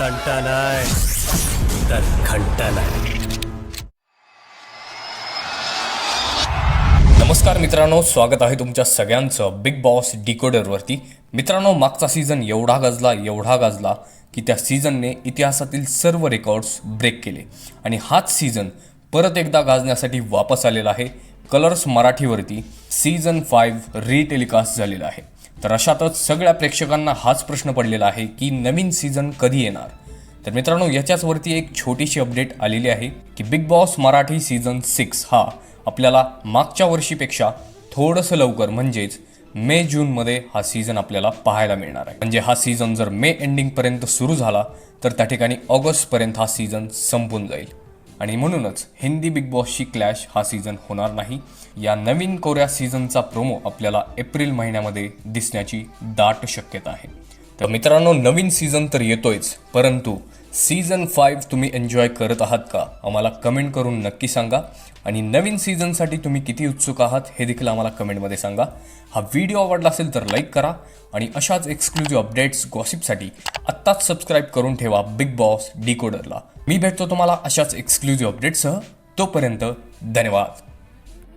तंटा नाही तर घंटा नाही नमस्कार मित्रांनो स्वागत आहे तुमच्या सगळ्यांचं बिग बॉस डिकोडरवरती मित्रांनो मागचा सीझन एवढा गाजला एवढा गाजला की त्या सीझनने इतिहासातील सर्व रेकॉर्ड्स ब्रेक केले. आणि हाच सीझन परत एकदा गाजण्यासाठी वापस आलेला आहे. कलर्स मराठीवरती. सीझन फाईव्ह रिटेलिकास्ट झालेला आहे. तर अशातच सगळ्या प्रेक्षकांना हाच प्रश्न पडलेला आहे की नवीन सीझन कधी येणार? तर मित्रांनो याच्याचवरती एक छोटीशी अपडेट आलेली आहे की big boss Marathi season six हा आपल्याला मागच्या वर्षीपेक्षा थोडंसं लवकर म्हणजेच मे जूनमध्ये हा सीझन आपल्याला पाहायला मिळणार आहे. म्हणजे हा सीझन जर मे एंडिंगपर्यंत सुरू झाला तर त्या ठिकाणी ऑगस्टपर्यंत हा सीझन संपून जाईल. आणि म्हणूनच हिंदी बिग बॉसची क्लॅश हा सीझन होणार नाही. या नवीन कोऱ्या सीझनचा प्रोमो आपल्याला एप्रिल महिन्यामध्ये दिसण्याची दाट शक्यता आहे. तर मित्रांनो नवीन सीझन तर येतोयच परंतु सीझन फाईव्ह तुम्ही एन्जॉय करत आहात का? आम्हाला कमेंट करून नक्की सांगा. आणि नवीन सीझनसाठी तुम्ही किती उत्सुक आहात हे देखील आम्हाला कमेंटमध्ये सांगा. हा व्हिडिओ आवडला असेल तर लाईक करा. आणि अशाच एक्सक्लुझिव्ह अपडेट्स गॉसिपसाठी आत्ताच सबस्क्राईब करून ठेवा बिग बॉस डिकोडरला मी भेटतो तुम्हाला अशाच एक्सक्लुझिव्ह अपडेट्ससह तोपर्यंत धन्यवाद.